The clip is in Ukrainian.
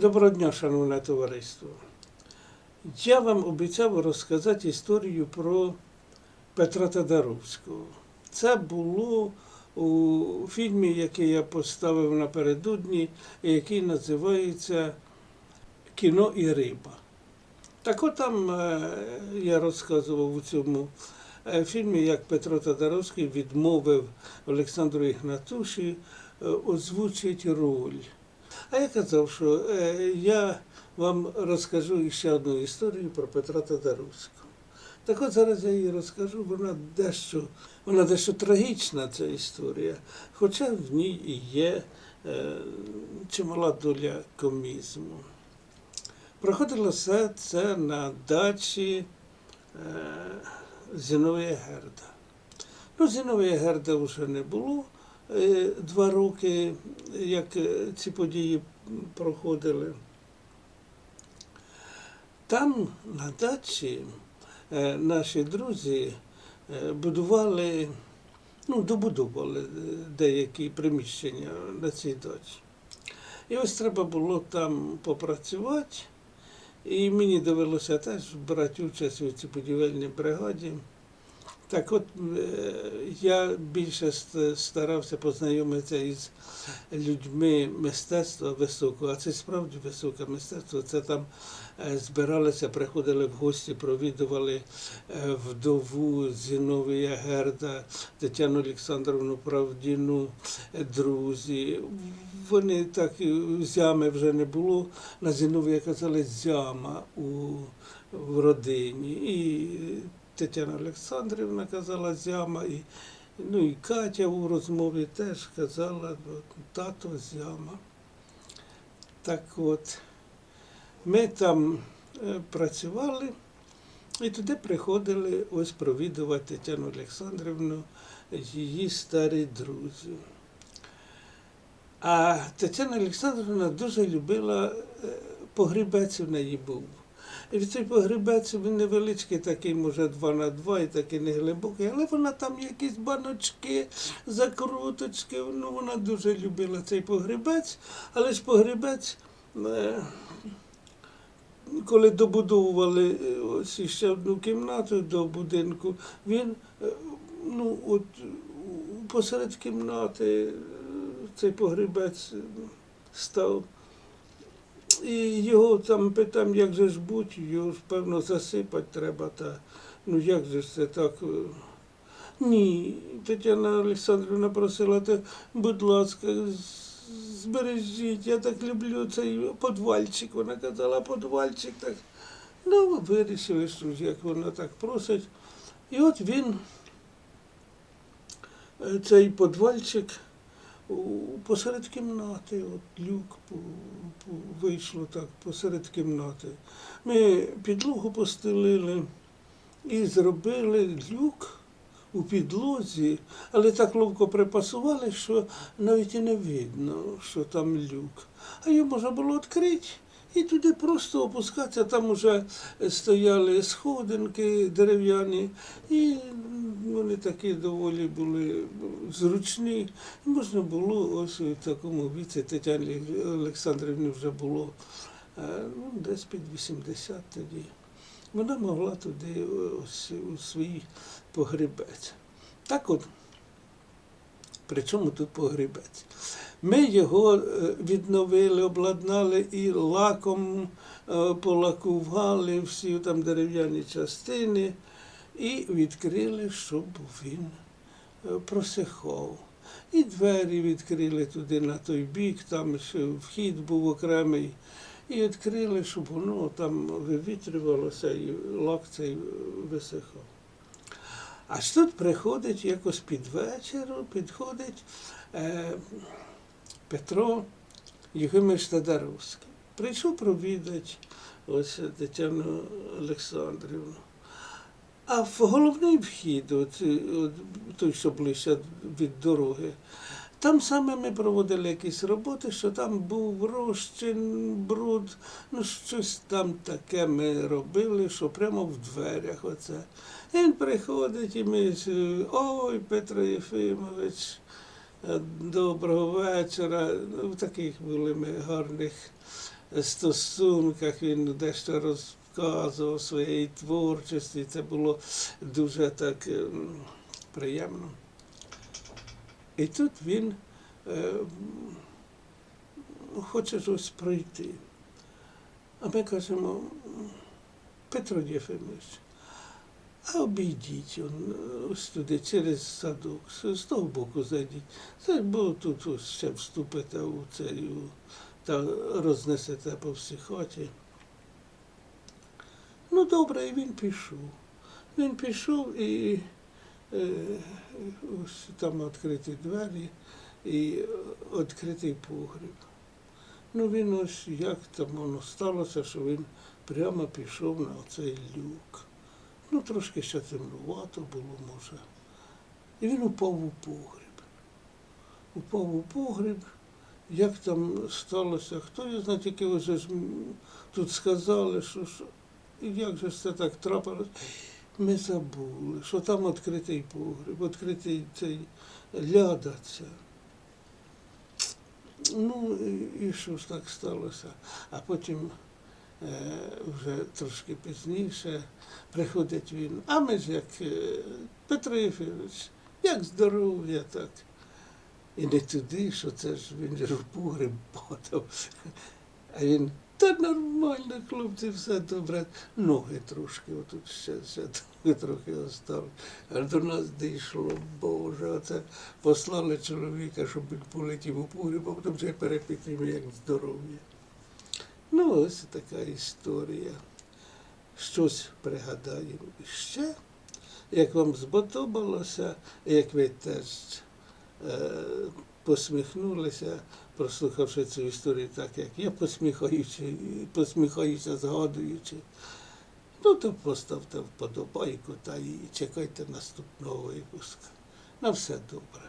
Доброго дня, шановне товариство. Я вам обіцяв розказати історію про Петра Тадаровського. Це було у фільмі, який я поставив напередодні, який називається Кіно і риба. Так от там е, я розказував у цьому е, фільмі, як Петро Тадаровський відмовив Олександру Ігнатуші е, озвучити роль. А я казав, що е, я вам розкажу ще одну історію про Петра Тадаровського. Так от зараз я її розкажу, вона дещо, вона дещо трагічна, ця історія, хоча в ній є е, чимала доля комізму. Проходило все це на дачі е, Зіновія Герда. Ну, Зіновія Герда вже не було два роки, як е, ці події проходили. Там на дачі е, наші друзі е, будували, ну, добудовували е, деякі приміщення на цій дачі. І ось треба було там попрацювати. І мені довелося теж брати участь у цій будівельній бригаді. Так от е, я більше старався познайомитися із людьми мистецтва високого, а це справді високе мистецтво. Це там е, збиралися, приходили в гості, провідували е, вдову Зіновія Герда, Тетяну Олександровну Правдіну, друзі. Вони так зями вже не було. На Зіновія казали зяма у, в родині. І Тетяна Олександрівна казала зяма, і, ну і Катя у розмові теж казала от, тато зяма. Так от, ми там е, працювали, і туди приходили ось провідувати Тетяну Олександрівну, її старі друзі. А Тетяна Олександрівна дуже любила е, погрібець в неї був. Цей погребець він невеличкий, такий, може, 2 на 2 і такий неглибокий, але вона там якісь баночки, закруточки, ну вона дуже любила цей погребець, але ж погребець, е, коли добудовували е, ось ще одну кімнату до будинку, він е, ну, от, посеред кімнати цей погребець е, став. І його там питаємо, як же ж бути, його ж певно засипати треба. Та, ну як же ж це так? е? Ні, Тетяна Олександрівна просила, та, будь ласка, збережіть, я так люблю цей подвальчик. Вона казала, подвальчик так. Ну, вирішили, що як вона так просить. І от він, е, цей подвальчик, посеред кімнати, от люк вийшло так посеред кімнати. Ми підлогу постелили і зробили люк у підлозі, але так ловко припасували, що навіть і не видно, що там люк. А його можна було відкрити. І туди просто опускатися, там вже стояли сходинки дерев'яні, і вони такі доволі були зручні. Можна було ось у такому віці Тетяні Олександрівні вже було е, ну, десь під 80 тоді. Вона могла туди ось у свій погребець. Так от, при чому тут погребець? Ми його е, відновили, обладнали і лаком е, полакували всі там дерев'яні частини і відкрили, щоб він е, просихав. І двері відкрили туди на той бік, там ще вхід був окремий. І відкрили, щоб воно там вивітрювалося і лак цей висихав. Аж тут приходить якось під вечір, підходить е, Петро Єфимович Тадаровський. Прийшов провідати ось Тетяну Олександрівну. А в головний вхід, от, от, той, що ближче від дороги, там саме ми проводили якісь роботи, що там був розчин, бруд, ну щось там таке ми робили, що прямо в дверях оце. І він приходить, і ми ой, Петро Єфимович, доброго вечора. Ну, в таких були ми гарних стосунках, він дещо розказував своєї творчості. Це було дуже так ем, приємно. І тут він е, хоче щось пройти. А ми кажемо, Петро Єфимович, а обійдіть он, ось туди через садок, з того боку зайдіть. Це бо тут ось ще вступите у цей та рознесете по всій хаті. Ну, добре, і він пішов. Він пішов і е, ось там відкриті двері і відкритий погріб. Ну він ось як там воно сталося, що він прямо пішов на оцей люк. Ну, трошки ще темнувато було, може. І він упав у погріб. Упав у погріб. Як там сталося, хто я знає, тільки м, тут сказали, що як же ж це так трапилось. Ми забули, що там відкритий погріб, відкритий цей ляда ця. Ну, і, що ж так сталося? А потім е, вже трошки пізніше приходить він. А ми ж як е, Петро Єфимович, як здоров'я так. І не туди, що це ж він же в погреб падав. А він, та нормально, хлопці, все добре. Ноги трошки, отут ще, ще трохи, осталось. А до нас дійшло, Боже, оце послали чоловіка, щоб він полетів у погреб, а потім ще перепитав, як здоров'я. Ну, ось така історія. Щось пригадаємо ще. Як вам сподобалося, як ви теж е, посміхнулися, прослухавши цю історію так, як я посміхаючи, посміхаюся, згадуючи. Ну, то поставте вподобайку та і чекайте наступного випуску. На все добре.